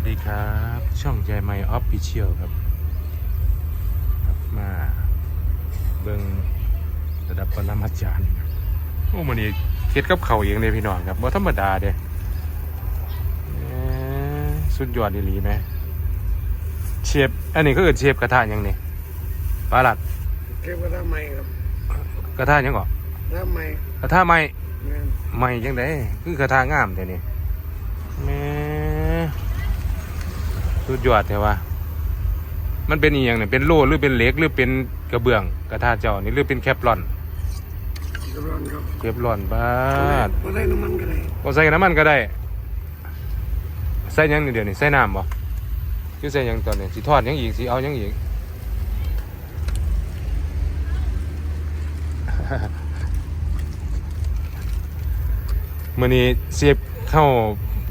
สดีครับ ช่องใจไมออฟฟิเชียลครับครับ มาเบิ่งระดับปรมาจารย์โอ้มันนี่เฮ็ดกับเขาวเองเลยพี่น้องครับว่าธรรมดาเด้เอ้อสุดยอดดีหลีไหมเชฟอันนี้ก็เอิดเชฟกระทะหยังนี่ปลาหลัดเก็บกระทะใหม่ครับกระทะหยังก่อกระทะใหม่กระทะใหม่แม่นใหม่จังไดคือกระทะงามแต่นี่แหม่ สุดยอดแท้ว่า มันเป็นอีหยังเนี่ยเป็นโล่หรือเป็นเหล็กหรือเป็นกระเบื้องกระทะเจ้านี่หรือเป็นแคปลอนกระร้อนครับแคปลอนบ้าดพอได้น้ำมันก็ได้บ่ใส่น้ำมันก็ได้ ใส่หยังนี่เดี๋ยวนี้ใส่น้ำบ่คือใส่หยังตอนนี้สิทอดหยังอีกสิเอาหยังอีก มื่อนี้เสียบเข้า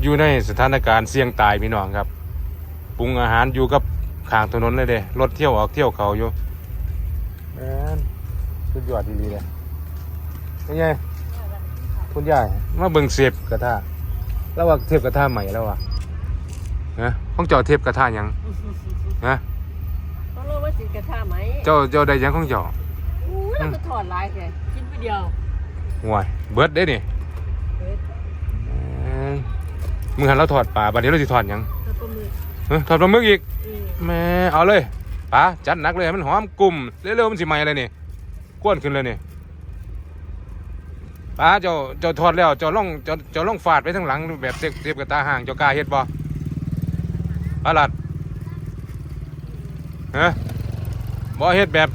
อยู่ในสถานการณ์เสี่ยงตายพี่น้องครับ ปรุงอาหารอยู่กับข้างถนนเลยเด้รถเที่ยวออกเที่ยวเขาอยู่แม่นสุดยอดดีๆเลยเป็นไงคุณยายมาเบิ่งเสียบกระทะแล้วว่าเทียบกระทะใหม่แล้ววะนะของเจ้าเทียบกระทะหยังนะเขาเล่าว่าสินกระทะไหมเจ้าเจ้าได้หยังของเจ้าอู้แล้วก็ถอดลายแกกินไปเดียวห่วยเบิดได้นี่เฮ้ยแม่นมึงหันเราถอดปลาบัดนี้เราสิถอดหยังถ้าปลาหมึก เอ้ยถอดปลาหมึกอีกแม่เอาเลยป๋าจัดหนักเลยให้มันหอมกลุ่มเร็วๆมันสิไหมเลยนี่กวนขึ้นเลยนี่ป๋าเจ้าเจ้าทอดแล้วเจ้าล่องเจ้าเจ้าล่องฟาดไปทั้งหลังแบบเสียบเสียบกับตาห่างเจ้ากล้าเฮ็ดบ่ปลาหลัดฮะบ่เฮ็ดแบบ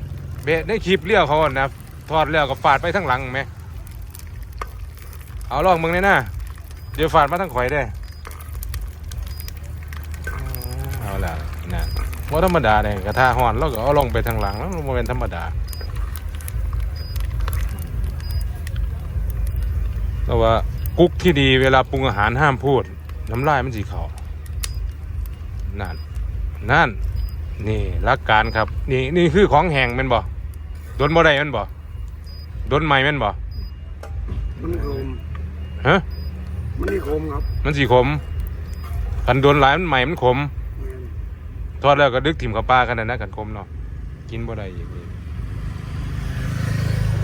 เบะในคลิปเลี้ยวเขาอะนะทอดแล้วก็ฟาดไปทั้งหลังไหมเอาลองมึงเลยนะเดี๋ยวฟาดมาทั้งข่อยได้ ว่าธรรมดาเนี่ยกระทะห่อนแล้วก็เอาลงไปทางหลังแล้วมันเป็นธรรมดาแต่ว่ากุ๊กที่ดีเวลาปรุงอาหารห้ามพูด น้ำลายมันสีเขานั่นนั่น นี่รักการครับ นี่นี่คือของแห้งแมันบ่โดนบ่ได้แมันบ่โดนไหม้แมันบ่มันโคมฮะมันนี่โคมครับ มันสีขมคันโดนหลายมันใหม่มันขมแม่น ทอดแล้วก็ดึกถิ่มกับปลากันนะนะกันคมเนาะกินบ่ได้อีกนี่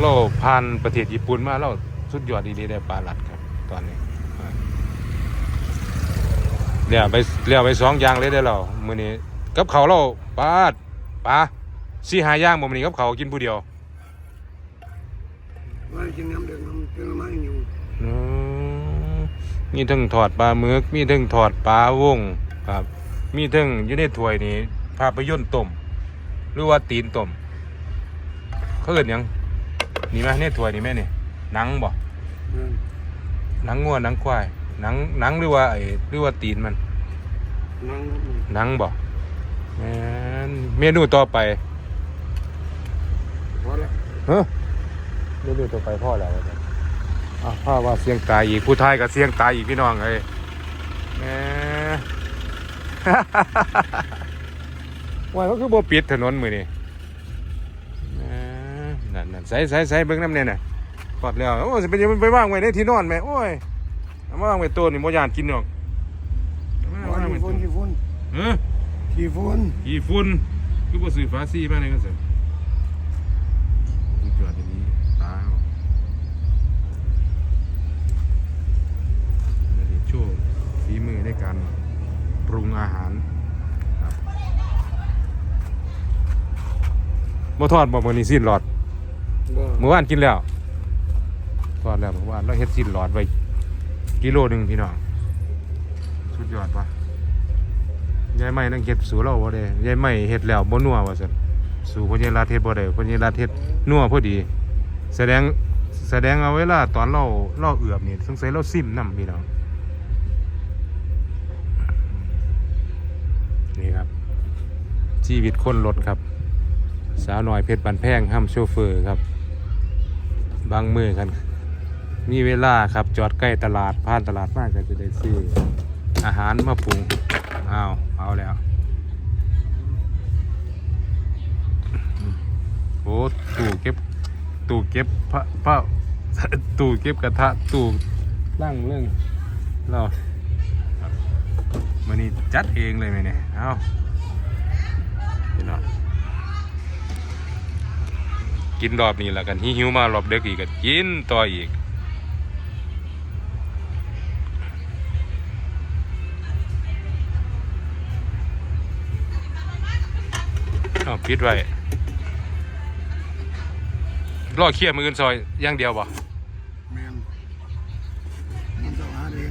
เราผ่านประเทศญี่ปุ่นมาเราสุดยอดดีๆได้ปลาหลัดครับ ตอนนี้อ่าเลี้ยวไปเลี้ยวไปสองอย่างเลยได้อเรามื้อนี้กับเขาวเราปลาดปลาสี่หาอย่างบ่มื้อนี้กับเขาวกินผู้เดียวว่ากินน้ำเดือดน้ำเดือดน้ำอยู่อืมมีทั้งถอดปลาหมึกมีทั้งถอดปลาวงครับ มีทั้งอยู่ในถ้วยนี้ภาพยนตร์ต้มหรือว่าตีนต้มเขาเอิ้นหยังนี่ไหมในถ้วยนี่แม่นี่หนังบ่แม่นหนังงัวหนังควายหนังหนังหรือว่าไอ้หรือว่าตีนมันนั่งหนังบ่แม่นเมนูต่อไปพอแล้วเฮ้อเมนูต่อไปพ่อแล้วว่าซั่นอ้าวพ่อว่าเสียงตายอีกผู้ทายกับเสียงตายอีกพี่น้องเอ้ยแหม่ ว่าเขาคือบ่ปิดถนนมือนี่แหม่นั่นนั่นใส่ใส่ใส่เบิ่งน้ำเนี่ยน่ะกอดแล้วโอ้ยสิเป็นยังไปว่างไว้ในที่นอนแม่โอ้ยเอามาว่างไว้ตัวนี่บ่ยานกินหรอกเอามาว่าว่างไว้ขี้ตัฝุ่วนขี้ฝุ่นเออขี้ฝุ่นกี่ฝุ่นคือบ่ซื้อฟ้าซี่มาในกันสิสุดยอดทีนี้ตายเอาเดี๋ยวนี้โชว์ฝีมือในการ ปรุงอาหารครับบ่ทอดบ่มื้อนี้สิ้นหลอดบ่เมื่อวานกินแล้วทอดแล้วเมื่อวานเราเฮ็ดสิ้นหลอดไว้กิโลหนึงพี่น้องสุดยอดปะยายไม่นั่งเฮ็ดสู่เราบ่ได้ยายไม่เฮ็ดแล้วบ่นัวว่าซั่นสู่พ่อใหญ่รัดเฮ็ดบ่ได้พ่อใหญ่รัดเฮ็ดนัวพอดี แสดงแสดงเอาเวลาตอนเราเราเอือบนี่สงสัยเราซิมนํพี่น้อง นี่ครับชีวิตคนรถครับ สาวน้อยเพชรบันแพงห้ามโชเฟอร์ครับ บางมือกัน มีเวลาครับจอดใกล้ตลาดผ่านตลาดมากก็จะได้ซื้ออาหารมาปรุงเอาวเอาแล้วโอ้ตู้เก็บตู้เก็บพระพระตู้เก็บกระทะตู้ล่างเรื่องเรา นนี้จัดเองเลยไหมเนี่ยเอาพี่น้องกินรอบนี้แล้วกันหิวๆมารอบเด็กอีกก็กินต่ออีกเอาปิดไว้รอเคลียร์มืออนซอยอย่างเดียวบ่แมนมันจะหาเอง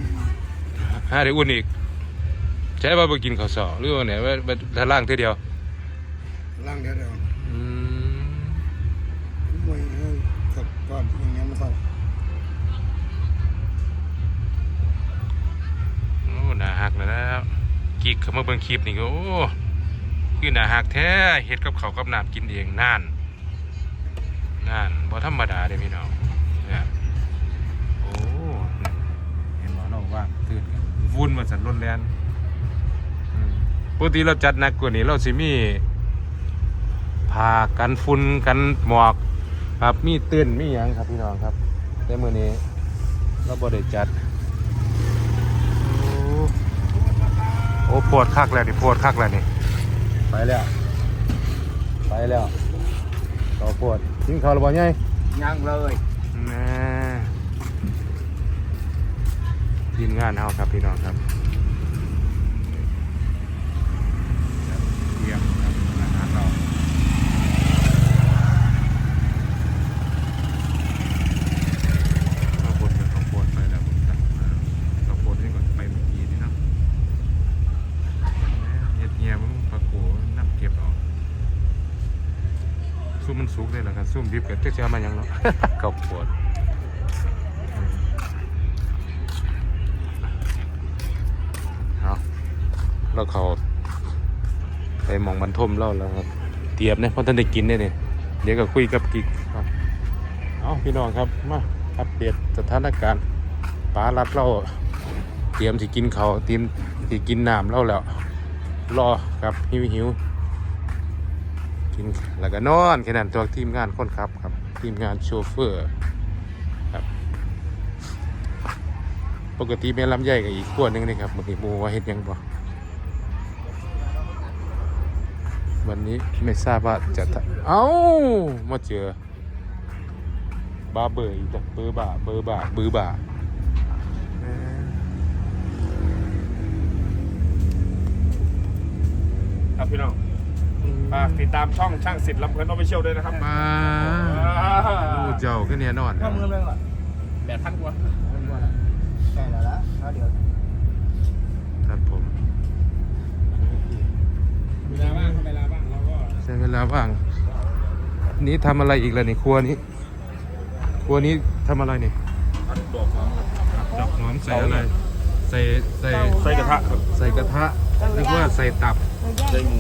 ฮะเดี๋ยวอุ่นอีก ใช้ว่าไปกินข้าวสอหรือว่าไหนว่าว่าถ้าล่างเท่าเดียวล่างเดียวเดียวอืมมวยเอ้ยกับก้อนอย่างเงี้ยมันเข้าโอ้หนาหักแล้วนะกิกเขามาเบิ่งคลิปนี่ก็โอ้คือหนาหักแท้เฮ็ดกับเขาวกับน้ำกินเองนานนานบ่ธรรมดาเด้พี่น้องเนี่ยโอ้เห็นบ่เราว่างตื่นกันวุ่นมาสันรถแลนอืม ปกติเราจัดหนักกว่านี้เราสิมีผ้ากันฝุ่นกันหมอกครับมีเต้นมีหยังครับพี่น้องครับแต่มื้อนี้เราบ่ได้จัดโอ้โอ้ปวดคักแล้วนี่ปวดคักแล้วนี่ไปแล้วไปแล้วต่อปวดกินข้าวหรือเปล่าไงยังเลยแม่ทีมงานเฮาครับพี่น้องครับเยี่ยมครับอาหารเราข้าวโพดกับข้าวโพดไปแล้วผมสั่งมาข้าวโพดนี่ก่อนไปเมื่อกี้นี่เนาะเฮ็ดเงียมันปลาโกนับเก็บเออกซุ่มมันสุกเลยล่ะครับซุ่มดิบกับเจ้ามาหยังเนาะข้าวโพดเอาเราเขา ไปหมองบรรทมเล่าแล้วครับเตรียมเนี่ยเพราะท่านได้กินเนี่ยนี่เดี๋ยวก็คุยกับกิกครับเอาพี่น้องครับมาอัปเดตสถานการณ์ปลาลัดเราเตรียมสิกินเขาเตรียมสิกินน้ำเราแล้วรอครับหิวหิวกินแล้วก็นอนแค่นั้นตัวทีมงานคนขับครับ ทีมงานโชเฟอร์ครับ ปกติแม่ลำใหญ่กับอีกขั้วหนึงนี่ครับบางทีมูว่าเห็นยังบ่ วันนี้ไม่ทราบว่าจะทำเอ้า มาเจอบาเบอร์อีกจ้ะเบอร์บ่าเบอร์บ่าเบอร์บ่าแหม่ครับพี่น้องฝากติดตามช่องช่างสิทธิ์ลำเพลินออฟฟิเชียลด้วยนะครับมาลูกเจ้าก็เนี่ยนอนถ้ามือเรื่องละแปดพันกว่าใช่แล้วละเดี๋ยวครับผม เวลาว่างเวลาว่างเราก็ ใช้เว ลาว่าง นี้ทำอะไรอีกล่ะนี่ครัวนี้ ครัวนี้ทำอะไรนี่อัดดอกหอมครับดอกหอมใส่อะไร ใส่ใส่ใส่กระทะครับใส่กระทะหรือว่าใส่ตับ ใส่หมู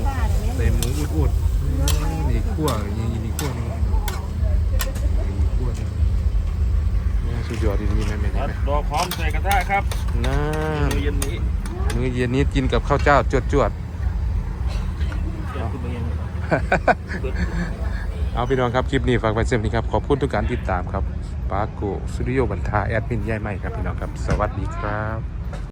ใส่หมูอุดอุดๆนี่ขั้วนี่นี่ขั้วนี่นี่ขั้วนี่นี่สุดยอดดีๆแม่แม่อัดแม่ดอกหอมใส่กระทะครับน่ามื้อเย็นนี้มื้อเย็นนี้กินกับข้าวเจ้าจวดจวด เดี๋ยวขึ้นมาเย็น ๆ เอาพี่น้องครับ คลิปนี้ฝากไว้เสมนี้ครับ ขอบคุณทุกการติดตามครับปาโกสตูดิโอบันทาแอดมินย่ายใหม่ครับพี่น้องครับ สวัสดีครับ